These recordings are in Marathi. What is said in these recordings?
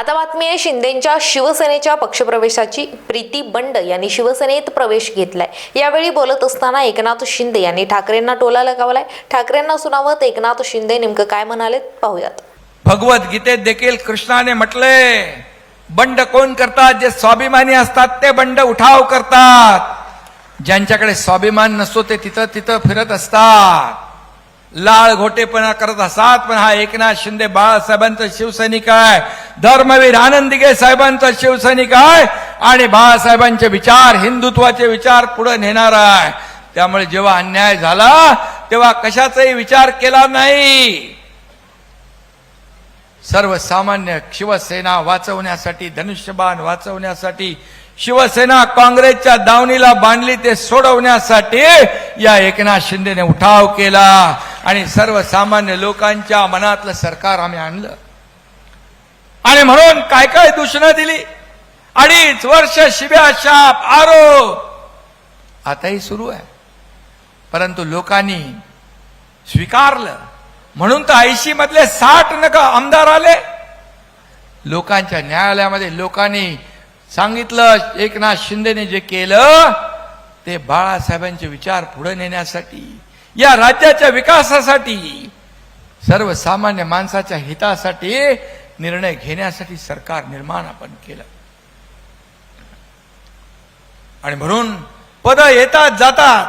आता बातमी आहे शिंदेच्या शिवसेनेच्या पक्षप्रवेशाची. प्रीती बंड यांनी शिवसेनेत प्रवेश घेतलाय. यावेळी बोलत असताना एकनाथ शिंदे यांनी ठाकरेंना टोला लगावलाय. ठाकरेंना सुनावत एकनाथ शिंदे नेमकं काय म्हणाले पाहूयात. भगवत गीतेत देखील कृष्णाने म्हटले बंड कोण करतात जे स्वाभिमानी असतात ते बंड उठाव करतात. ज्यांच्याकडे स्वाभिमान नसतो ते तिथं तिथं फिरत असतात. लाळ घोटेपणा करत असतात पण हा एकनाथ शिंदे बाळासाहेबांचा शिवसैनिक आहे. धर्मवीर आनंदिगे साहेबांचा शिवसैनिक आहे आणि बाळासाहेबांचे विचार हिंदुत्वाचे विचार पुढे नेणार आहे. त्यामुळे जेव्हा अन्याय झाला तेव्हा कशाचाही विचार केला नाही. सर्वसामान्य शिवसेना वाचवण्यासाठी धनुष्यबाण वाचवण्यासाठी शिवसेना काँग्रेसच्या दावणीला बांधली ते सोडवण्यासाठी या एकनाथ शिंदेने उठाव केला. आणि सर्वसामान्य लोकांच्या मनातलं सरकार आम्ही आणलं. आणि म्हणून काय काय दूषणं दिली? अडीच वर्ष शिव्या शाप आरोप. आताही सुरू आहे. परंतु लोकांनी स्वीकारलं. म्हणून तर ऐंशी मधले साठ नका आमदार आले. लोकांच्या न्यायालयामध्ये लोकांनी सांगितलं एकनाथ शिंदेने जे केलं ते बाळासाहेबांचे विचार पुढे नेण्यासाठी या राज्याच्या विकासासाठी सर्वसामान्य माणसाच्या हितासाठी निर्णय घेण्यासाठी सरकार निर्माण आपण केलं. आणि म्हणून पद येतात जातात.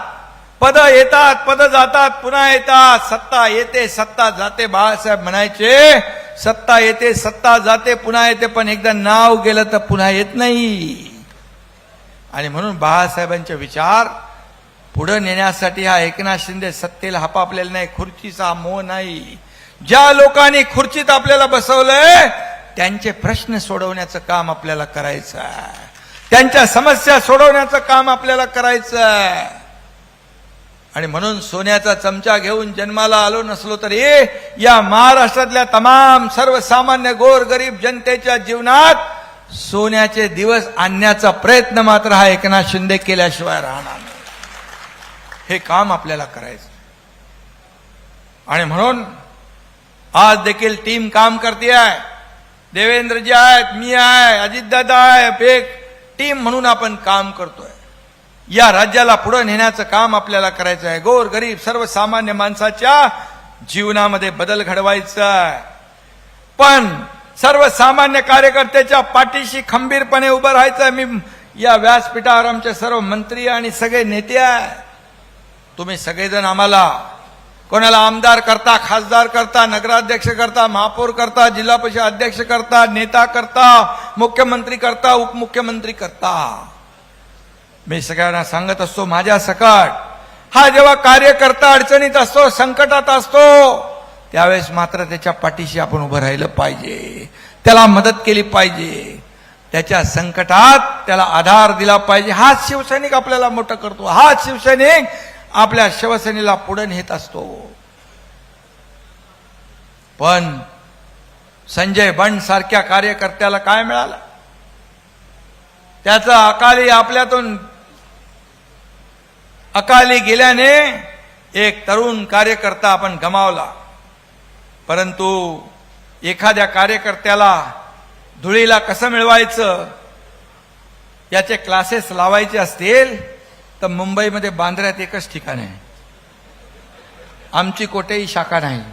पद येतात पद जातात पुन्हा येतात. सत्ता येते सत्ता जाते बाळासाहेब म्हणायचे सत्ता येते सत्ता जाते पुन्हा येते पण एकदा नाव गेलं तर पुन्हा येत नाही. आणि म्हणून बाळासाहेबांचे विचार पुढे नेण्यासाठी हा एकनाथ शिंदे सत्तेला हपापलेला नाही खुर्चीचा मोह नाही. ज्या लोकांनी खुर्चीत आपल्याला बसवलंय त्यांचे प्रश्न सोडवण्याचं काम आपल्याला करायचं आहे त्यांच्या समस्या सोडवण्याचं काम आपल्याला करायचं आहे आणि म्हणून सोन्याचा चमचा घेऊन जन्माला आलो नसलो तरी या महाराष्ट्रातल्या तमाम सर्वसामान्य गोर गरीब जनतेच्या जीवनात सोन्याचे दिवस आणण्याचा प्रयत्न मात्र हा एकनाथ शिंदे केल्याशिवाय राहणार हे काम आपल्याला करायचं आणि म्हणून आज देखील टीम काम करते आहे. देवेंद्रजी आहेत मी आहे अजितदादा आहे एक टीम म्हणून आपण काम करतोय. या राज्याला पुढे नेण्याचं काम आपल्याला करायचं आहे. गोर गरीब सर्वसामान्य माणसाच्या जीवनामध्ये बदल घडवायचा आहे. पण सर्वसामान्य कार्यकर्त्याच्या पाठीशी खंबीरपणे उभं राहायचं आहे. मी या व्यासपीठावर आमचे सर्व मंत्री आणि सगळे नेते आहे. तुम्ही सगळेजण आम्हाला कोणाला आमदार करता खासदार करता नगराध्यक्ष करता महापौर करता जिल्हा परिषद अध्यक्ष करता नेता करता मुख्यमंत्री करता उपमुख्यमंत्री करता. मी सगळ्यांना सांगत असतो माझ्या सकट. हा जेव्हा कार्यकर्ता अडचणीत असतो संकटात असतो त्यावेळेस मात्र त्याच्या पाठीशी आपण उभं राहिलं पाहिजे. त्याला मदत केली पाहिजे. त्याच्या संकटात त्याला आधार दिला पाहिजे. हाच शिवसैनिक आपल्याला मोठं करतो. हाच शिवसैनिक आपल्या शिवसेनेला पुढे नेत असतो. पण संजय बंड सारख्या कार्यकर्त्याला काय मिळालं? त्याचा अकाली आपल्यातून अकाली गेल्याने एक तरुण कार्यकर्ता आपण गमावला. परंतु एखाद्या कार्यकर्त्याला धुळीला कसं मिळवायचं? याचे क्लासेस लावायचे असतील? तर मुंबईमध्ये बांद्र्यात एकच ठिकाण आहे. आमची कोठेही शाखा नाही.